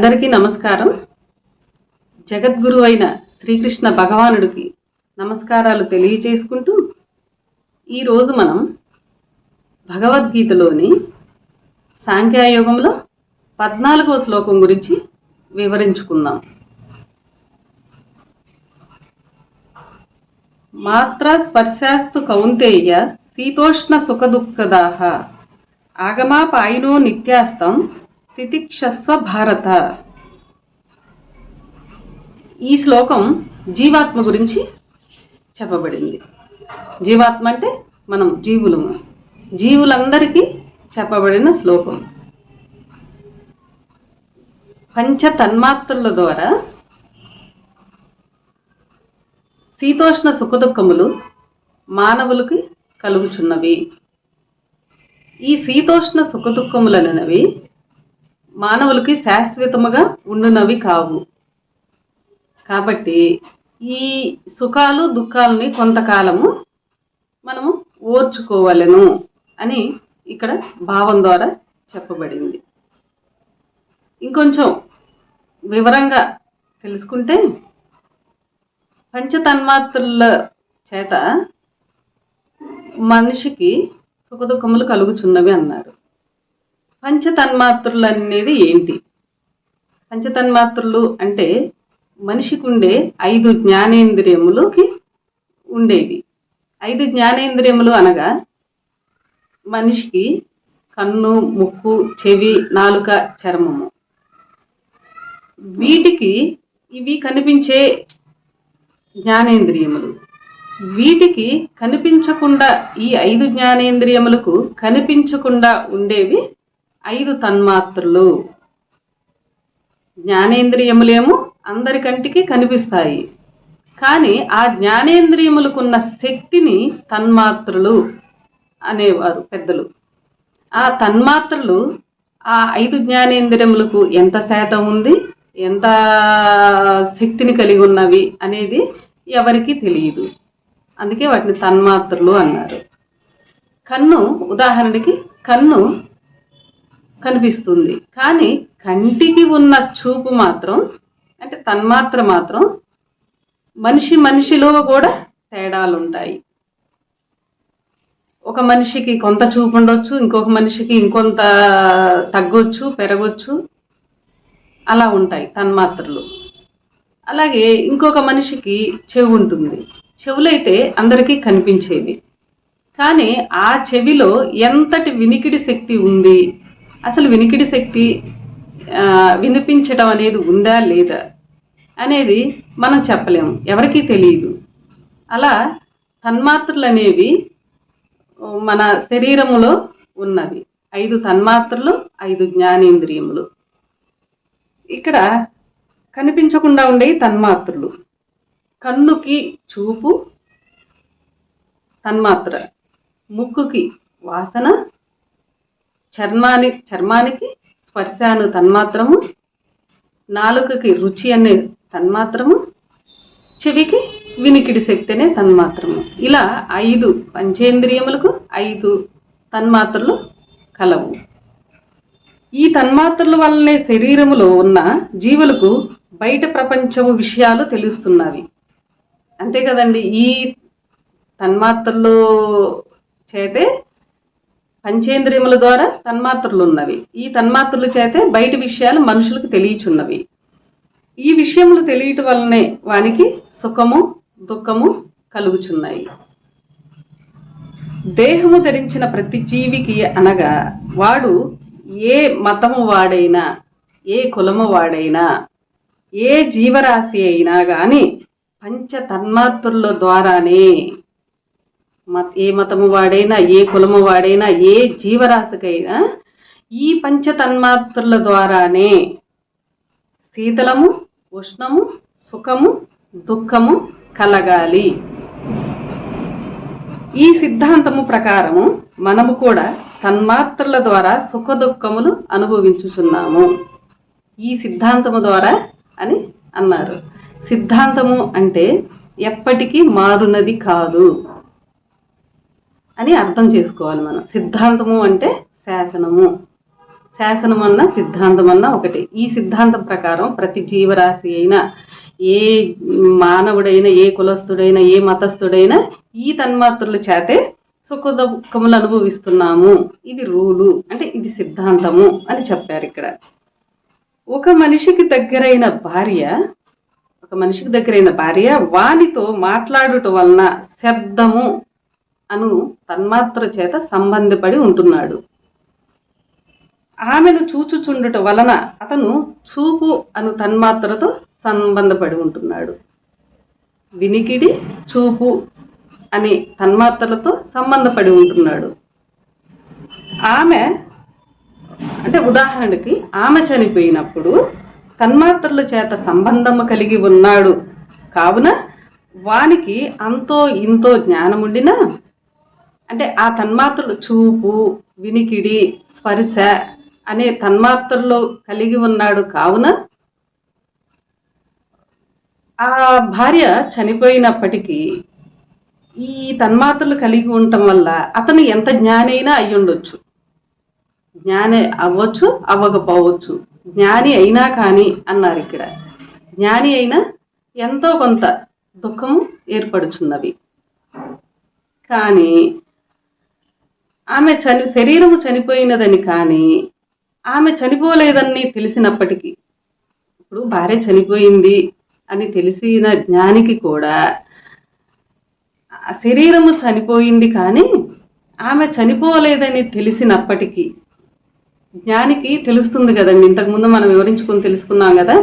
అందరికీ నమస్కారం. జగద్గురు అయిన శ్రీకృష్ణ భగవానుడికి నమస్కారాలు తెలియజేసుకుంటూ ఈరోజు మనం భగవద్గీతలోని సాంఖ్యాయోగంలో పద్నాలుగవ శ్లోకం గురించి వివరించుకుందాం. మాత్ర స్పర్శాస్తు కౌంతేయ శీతోష్ణ సుఖదుఃఖదాహ. ఆగమాపాయినో నిత్యాస్తం తితిక్షస్వ భారత ఈ శ్లోకం జీవాత్మ గురించి చెప్పబడింది. జీవాత్మ అంటే మనం జీవులము. జీవులందరికీ చెప్పబడిన శ్లోకం. పంచ తన్మాత్రల ద్వారా శీతోష్ణ సుఖదుఖములు మానవులకి కలుగుచున్నవి. ఈ శీతోష్ణ సుఖదుఖములనవి మానవులకి శాశ్వతముగా ఉండునవి కావు. కాబట్టి ఈ సుఖాలు దుఃఖాలని కొంతకాలము మనము ఓర్చుకోవలను అని ఇక్కడ భావం ద్వారా చెప్పబడింది. ఇంకొంచెం వివరంగా తెలుసుకుంటే పంచతన్మాత్రుల చేత మనిషికి సుఖదుఖములు కలుగుచున్నవి అన్నారు. పంచతన్మాత్రులు అనేది ఏంటి? పంచతన్మాత్రులు అంటే మనిషికి ఉండే ఐదు జ్ఞానేంద్రియములకి ఉండేవి. ఐదు జ్ఞానేంద్రియములు అనగా మనిషికి కన్ను ముక్కు చెవి నాలుక చర్మము. వీటికి ఇవి కనిపించే జ్ఞానేంద్రియములు. వీటికి కనిపించకుండా ఈ ఐదు జ్ఞానేంద్రియములకు కనిపించకుండా ఉండేవి ఐదు తన్మాత్రలు. జ్ఞానేంద్రియములేమో అందరి కంటికి కనిపిస్తాయి. కానీ ఆ జ్ఞానేంద్రియములకున్న శక్తిని తన్మాత్రలు అనేవారు పెద్దలు. ఆ తన్మాత్రలు ఆ ఐదు జ్ఞానేంద్రియములకు ఎంత శాతం ఉంది? ఎంత శక్తిని కలిగి ఉన్నవి అనేది ఎవరికి తెలియదు. అందుకే వాటిని తన్మాత్రలు అన్నారు. కన్ను ఉదాహరణకి కన్ను కనిపిస్తుంది. కానీ కంటికి ఉన్న చూపు మాత్రం అంటే తన్మాత్ర మాత్రం మనిషి మనిషిలో కూడా తేడాలు ఉంటాయి ఒక మనిషికి కొంత చూపు ఉండొచ్చు ఇంకొక మనిషికి ఇంకొంత తగ్గొచ్చు పెరగొచ్చు అలా ఉంటాయి తన్మాత్రలు. అలాగే ఇంకొక మనిషికి చెవి ఉంటుంది. చెవులైతే అందరికీ కనిపించేవి. కానీ ఆ చెవిలో ఎంతటి వినికిడి శక్తి ఉంది? అసలు వినికిడి శక్తి వినిపించటం వినిపించడం అనేది ఉందా లేదా అనేది మనం చెప్పలేము. ఎవరికీ తెలియదు. అలా తన్మాత్రలు అనేవి మన శరీరములో ఉన్నవి. ఐదు తన్మాత్రలు ఐదు జ్ఞానేంద్రియములు. ఇక్కడ కనిపించకుండా ఉండే తన్మాత్రలు. కన్నుకి చూపు తన్మాత్ర. ముక్కుకి వాసన చర్మాని చర్మానికి స్పర్శాను తన్మాత్రము నాలుకకి రుచి అనే తన్మాత్రము చెవికి వినికిడి శక్తి అనే తన్మాత్రము. ఇలా ఐదు పంచేంద్రియములకు ఐదు తన్మాత్రలు కలవు. ఈ తన్మాత్రల వల్లనే శరీరములో ఉన్న జీవులకు బయట ప్రపంచము విషయాలు తెలుస్తున్నవి. అంతే కదండి ఈ తన్మాత్రలు చేతే పంచేంద్రియముల ద్వారా తన్మాత్రలు ఉన్నవి ఈ తన్మాత్రలు చేతే బయట విషయాలు మనుషులకు తెలియచున్నవి. ఈ విషయములు తెలియటం వలనే వానికి సుఖము దుఃఖము కలుగుచున్నాయి. దేహము ధరించిన ప్రతి జీవికి అనగా వాడు ఏ మతము వాడైనా ఏ కులము వాడైనా ఏ జీవరాశి అయినా కానీ పంచ తన్మాత్రుల ద్వారానే మత ఏ మతము వాడైనా ఏ కులము వాడైనా ఏ జీవరాశికైనా ఈ పంచతన్మాత్రుల ద్వారానే శీతలము ఉష్ణము సుఖము దుఃఖము కలగాలి. ఈ సిద్ధాంతము ప్రకారము మనము కూడా తన్మాత్రల ద్వారా సుఖ దుఃఖములు అనుభవించుచున్నాము. ఈ సిద్ధాంతము ద్వారా అని అన్నారు. సిద్ధాంతము అంటే ఎప్పటికీ మారునది కాదు. అని అర్థం చేసుకోవాలి మనం. సిద్ధాంతము అంటే శాసనము. శాసనం అన్న సిద్ధాంతం అన్న ఒకటి. ఈ సిద్ధాంతం ప్రకారం ప్రతి జీవరాశి అయినా ఏ మానవుడైనా ఏ కులస్థుడైనా ఏ మతస్థుడైనా ఈ తన్మాత్రుల చేతే సుఖ దుఃఖములు అనుభవిస్తున్నాము. ఇది రూలు. అంటే ఇది సిద్ధాంతము అని చెప్పారు ఇక్కడ. ఒక మనిషికి దగ్గరైన భార్య ఒక మనిషికి దగ్గరైన భార్య వానితో మాట్లాడుట వలన శబ్దము అను తన్మాత్ర చేత సంబంధపడి ఉంటున్నాడు. ఆమెను చూచుచుండుట వలన అతను చూపు అను తన్మాత్రతో సంబంధపడి ఉంటున్నాడు. వినికిడి చూపు అనే తన్మాత్రలతో సంబంధపడి ఉంటున్నాడు. ఆమె అంటే ఉదాహరణకి ఆమె చనిపోయినప్పుడు తన్మాత్రల చేత సంబంధము కలిగి ఉన్నాడు. కావున వానికి అంతో ఇంతో జ్ఞానముండినా అంటే ఆ తన్మాత్రలు చూపు వినికిడి స్పర్శ అనే తన్మాత్రల్లో కలిగి ఉన్నాడు కావున ఆ భార్య చనిపోయినప్పటికీ ఈ తన్మాత్రలు కలిగి ఉండటం వల్ల అతను ఎంత జ్ఞానైనా అయి ఉండొచ్చు జ్ఞాని అవ్వచ్చు అవ్వకపోవచ్చు. జ్ఞాని అయినా కానీ అన్నారు ఇక్కడ. జ్ఞాని అయినా ఎంతో కొంత దుఃఖము ఏర్పడుచున్నవి కానీ ఆమె చని శరీరము చనిపోయినదని కానీ ఆమె చనిపోలేదని తెలిసినప్పటికీ ఇప్పుడు భార్య చనిపోయింది అని తెలిసిన జ్ఞానికి కూడా శరీరము చనిపోయింది కానీ ఆమె చనిపోలేదని తెలిసినప్పటికీ జ్ఞానికి తెలుస్తుంది కదండి. ఇంతకుముందు మనం వివరించుకుని తెలుసుకున్నాం కదా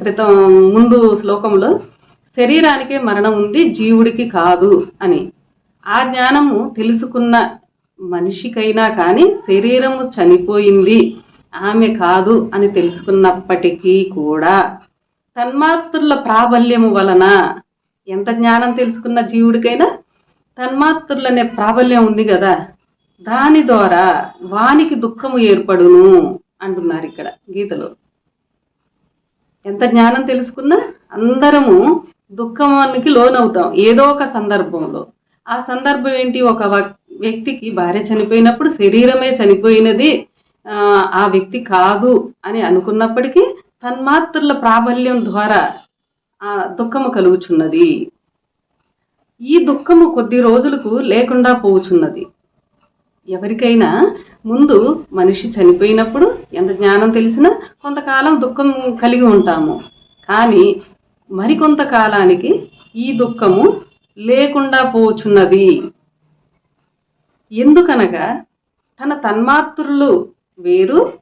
క్రితం ముందు శ్లోకంలో శరీరానికే మరణం ఉంది జీవుడికి కాదు అని. ఆ జ్ఞానము తెలుసుకున్న మనిషికైనా కానీ శరీరము చనిపోయింది. ఆమె కాదు అని తెలుసుకున్నప్పటికీ కూడా తన్మాత్రుల ప్రాబల్యము వలన ఎంత జ్ఞానం తెలుసుకున్న జీవుడికైనా తన్మాత్రులనే ప్రాబల్యం ఉంది కదా. దాని ద్వారా వానికి దుఃఖము ఏర్పడును అంటున్నారు ఇక్కడ గీతలో. ఎంత జ్ఞానం తెలుసుకున్నా అందరము దుఃఖానికి లోనవుతాం. ఏదో ఒక సందర్భంలో. ఆ సందర్భం ఏంటి? ఒక వ్యక్తికి భార్య చనిపోయినప్పుడు శరీరమే చనిపోయినది ఆ, వ్యక్తి కాదు అని అనుకున్నప్పటికీ తన్మాత్రల ప్రాబల్యం ద్వారా ఆ దుఃఖము కలుగుచున్నది. ఈ దుఃఖము కొద్ది రోజులకు లేకుండా పోవుచున్నది. ఎవరికైనా ముందు మనిషి చనిపోయినప్పుడు ఎంత జ్ఞానం తెలిసినా కొంతకాలం దుఃఖం కలిగి ఉంటాము. కానీ మరికొంత కాలానికి ఈ దుఃఖము లేకుండా పోచున్నది ఎందుకనగా తన తన్మాత్రులు వేరు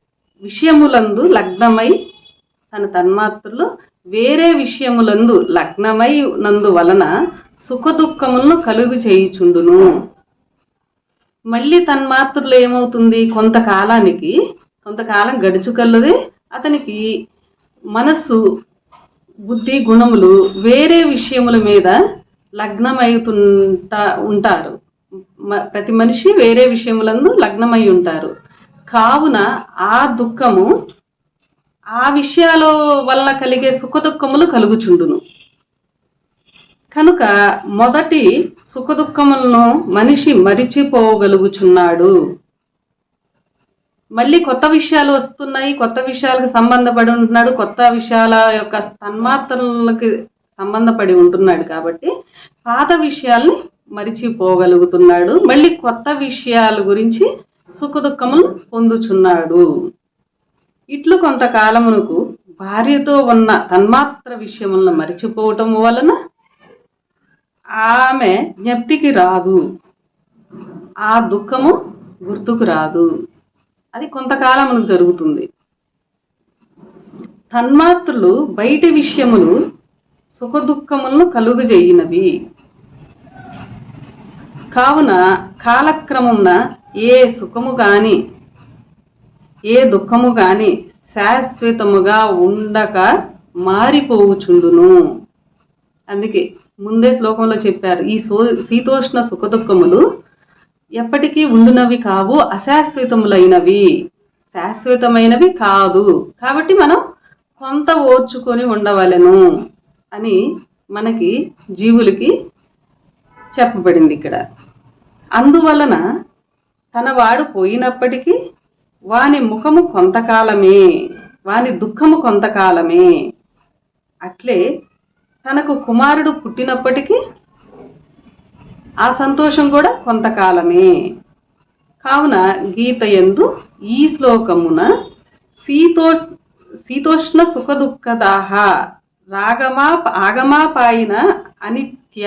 విషయములందు లగ్నమై తన తన్మాత్రులు వేరే విషయములందు లగ్నమై నందు వలన సుఖ దుఃఖములను కలుగు చేయుచుండును. మళ్ళీ తన్మాత్రులు ఏమవుతుంది? కొంతకాలానికి కొంతకాలం గడుచుకల్లదే అతనికి మనస్సు బుద్ధి గుణములు వేరే విషయముల మీద లగ్నమవుతుంట ఉంటారు. ప్రతి మనిషి వేరే విషయములందు లగ్నమై ఉంటారు. కావున ఆ దుఃఖము ఆ విషయాల వల్ల కలిగే సుఖదుఖములు కలుగుచుండును. కనుక మొదటి సుఖదుఖములను మనిషి మరిచిపోగలుగుచున్నాడు. మళ్ళీ కొత్త విషయాలు వస్తున్నాయి కొత్త విషయాలకు సంబంధపడి ఉంటున్నాడు కొత్త విషయాల యొక్క తన్మాత్రలకి సంబంధపడి ఉంటున్నాడు కాబట్టి పాత విషయాల్ని మరిచిపోగలుగుతున్నాడు. మళ్ళీ కొత్త విషయాల గురించి సుఖదుఖములు పొందుచున్నాడు. ఇట్లు కొంతకాలమునకు భార్యతో ఉన్న తన్మాత్ర విషయములను మరిచిపోవటం వలన ఆమె జ్ఞప్తికి రాదు. ఆ దుఃఖము గుర్తుకు రాదు. అది కొంతకాలమునకు జరుగుతుంది. తన్మాత్రలు బయటి విషయములు సుఖదుఖములను కలుగజేయినవి. కావున కాలక్రమమున ఏ సుఖము గాని ఏ దుఃఖము గాని శాశ్వతముగా ఉండక మారిపోవుచుండును. అందుకే ముందే శ్లోకంలో చెప్పారు ఈ సో శీతోష్ణ సుఖదుఖములు ఎప్పటికీ ఉండునవి కావు అశాశ్వతములైనవి. శాశ్వతమైనవి కాదు. కాబట్టి మనం కొంత ఓర్చుకొని ఉండవలెను అని మనకి జీవులకి చెప్పబడింది ఇక్కడ. అందువలన తన వాడు పోయినప్పటికీ వాని ముఖము కొంతకాలమే వాని దుఃఖము కొంతకాలమే. అట్లే తనకు కుమారుడు పుట్టినప్పటికీ ఆ సంతోషం కూడా కొంతకాలమే. కావున గీత ఎందు ఈ శ్లోకమున శీతో శీతోష్ణ సుఖదుఃఖదాహ రాగమా ఆగమాపాయిన అనిత్య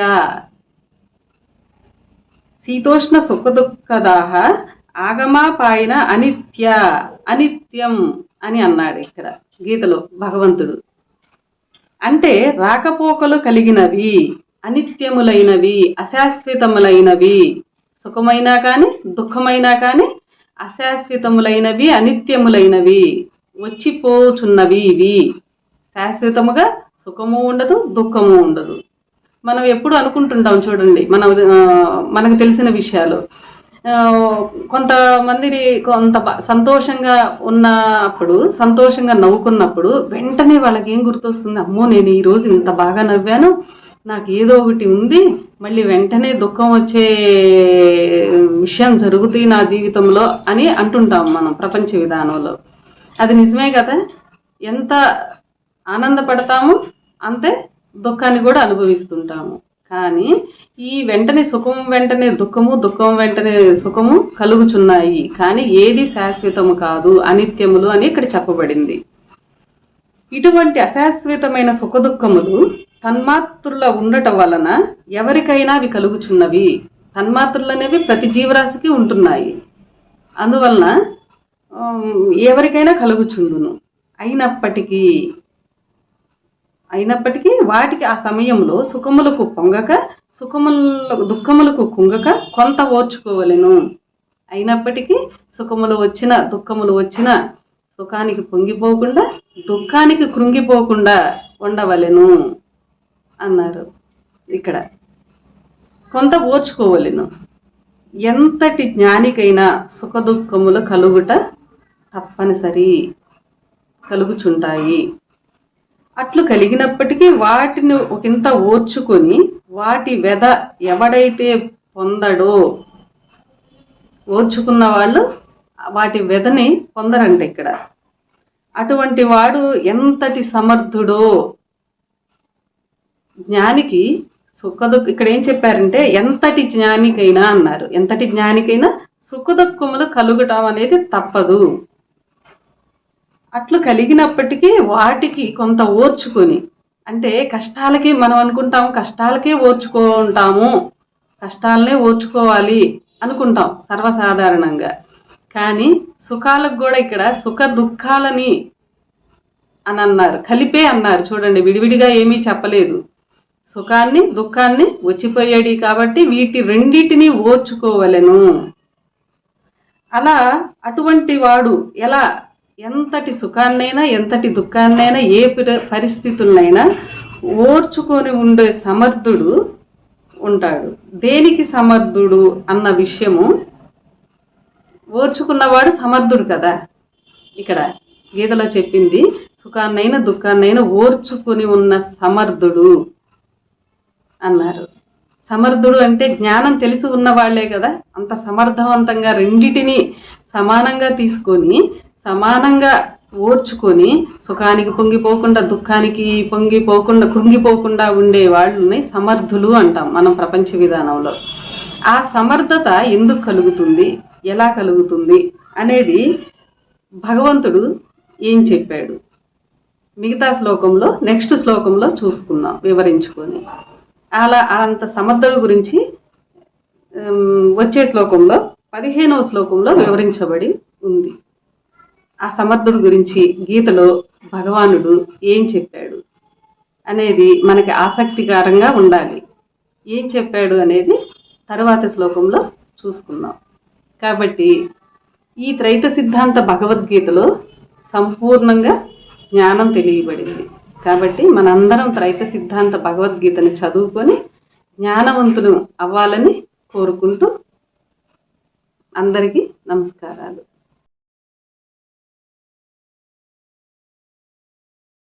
శీతోష్ణ సుఖ దుఃఖదాహ ఆగమాపాయన అనిత్య అనిత్యం అని అన్నాడు ఇక్కడ గీతలో భగవంతుడు. అంటే రాకపోకలు కలిగినవి అనిత్యములైనవి అశాశ్వతములైనవి సుఖమైనా కానీ దుఃఖమైనా కానీ అశాశ్వతములైనవి అనిత్యములైనవి వచ్చిపోచున్నవి ఇవి. శాశ్వతముగా సుఖము ఉండదు దుఃఖము ఉండదు. మనం ఎప్పుడు అనుకుంటుంటాం చూడండి మన మనకు తెలిసిన విషయాలు. కొంతమందిని కొంత సంతోషంగా ఉన్నప్పుడు సంతోషంగా నవ్వుకున్నప్పుడు వెంటనే వాళ్ళకి ఏం గుర్తొస్తుంది అమ్మో నేను ఈరోజు ఇంత బాగా నవ్వాను నాకు ఏదో ఒకటి ఉంది మళ్ళీ వెంటనే దుఃఖం వచ్చే విషయం జరుగుతుంది నా జీవితంలో అని అంటుంటాం మనం ప్రపంచ విధానంలో. అది నిజమే కదా? ఎంత ఆనందపడతాము అంతే దుఃఖాన్ని కూడా అనుభవిస్తుంటాము. కానీ ఈ వెంటనే సుఖం వెంటనే దుఃఖము దుఃఖం వెంటనే సుఖము కలుగుచున్నాయి. కానీ ఏది శాశ్వతము కాదు అనిత్యములు అని ఇక్కడ చెప్పబడింది. ఇటువంటి అశాశ్వతమైన సుఖ దుఃఖములు తన్మాత్రుల ఉండటం వలన ఎవరికైనా అవి కలుగుచున్నవి. తన్మాత్రులు అనేవి ప్రతి జీవరాశికి ఉంటున్నాయి. అందువలన ఎవరికైనా కలుగుచుండును. అయినప్పటికీ అయినప్పటికీ వాటికి ఆ సమయంలో సుఖములకు పొంగక సుఖములకు దుఃఖములకు కుంగక కొంత ఓర్చుకోవలెను. అయినప్పటికీ సుఖములు వచ్చిన దుఃఖములు వచ్చిన సుఖానికి పొంగిపోకుండా దుఃఖానికి కృంగిపోకుండా ఉండవలెను అన్నారు ఇక్కడ. కొంత ఓర్చుకోవలెను. ఎంతటి జ్ఞానికైనా సుఖ దుఃఖములు కలుగుట తప్పనిసరి కలుగుచుంటాయి. అట్లు కలిగినప్పటికీ వాటిని ఒకంత ఓర్చుకొని వాటి వెద ఎవడైతే పొందడో ఓర్చుకున్న వాళ్ళు వాటి వెదని పొందరంట ఇక్కడ. అటువంటి వాడు ఎంతటి సమర్థుడో జ్ఞానికి సుఖదుఖ ఇక్కడ ఏం చెప్పారంటే ఎంతటి జ్ఞానికైనా అన్నారు. ఎంతటి జ్ఞానికైనా సుఖదుఖములు కలుగటం అనేది తప్పదు. అట్లు కలిగినప్పటికీ వాటికి కొంత ఓర్చుకొని అంటే కష్టాలకి మనం అనుకుంటాము కష్టాలకే ఓర్చుకుంటాము కష్టాలనే ఓర్చుకోవాలి అనుకుంటాం సర్వసాధారణంగా. కానీ సుఖాలకు కూడా ఇక్కడ సుఖ దుఃఖాలని అని అన్నారు కలిపే అన్నారు. చూడండి విడివిడిగా ఏమీ చెప్పలేదు. సుఖాన్ని దుఃఖాన్ని వచ్చిపోయాడు కాబట్టి వీటి రెండింటిని ఓర్చుకోవలను. అలా అటువంటి వాడు ఎలా ఎంతటి సుఖాన్నైనా ఎంతటి దుఃఖాన్నైనా ఏ పరిస్థితులనైనా ఓర్చుకొని ఉండే సమర్థుడు ఉంటాడు. దేనికి సమర్థుడు అన్న విషయము ఓర్చుకున్నవాడు సమర్థుడు కదా. ఇక్కడ గీతలో చెప్పింది సుఖాన్నైనా దుఃఖాన్నైనా ఓర్చుకుని ఉన్న సమర్థుడు అన్నారు. సమర్థుడు అంటే జ్ఞానం తెలిసి ఉన్నవాళ్ళే కదా. అంత సమర్థవంతంగా రెండిటిని సమానంగా తీసుకొని సమానంగా ఓర్చుకొని సుఖానికి పొంగిపోకుండా దుఃఖానికి పొంగిపోకుండా కృంగిపోకుండా ఉండే వాళ్ళని సమర్థులు అంటాం మనం ప్రపంచ విధానంలో. ఆ సమర్థత ఎందుకు కలుగుతుంది? ఎలా కలుగుతుంది? అనేది భగవంతుడు ఏం చెప్పాడు? మిగతా శ్లోకంలో నెక్స్ట్ శ్లోకంలో చూసుకుందాం వివరించుకొని. అలా అంత సమర్థుల గురించి వచ్చే శ్లోకంలో పదిహేనవ శ్లోకంలో వివరించబడి ఉంది. ఆ సమర్థుడు గురించి గీతలో భగవానుడు ఏం చెప్పాడు అనేది మనకి ఆసక్తికరంగా ఉండాలి. ఏం చెప్పాడు అనేది తరువాత శ్లోకంలో చూసుకుందాం. కాబట్టి ఈ త్రైత సిద్ధాంత భగవద్గీతలో సంపూర్ణంగా జ్ఞానం తెలియబడింది. కాబట్టి మనందరం త్రైత సిద్ధాంత భగవద్గీతని చదువుకొని జ్ఞానవంతులు అవ్వాలని కోరుకుంటూ అందరికీ నమస్కారాలు.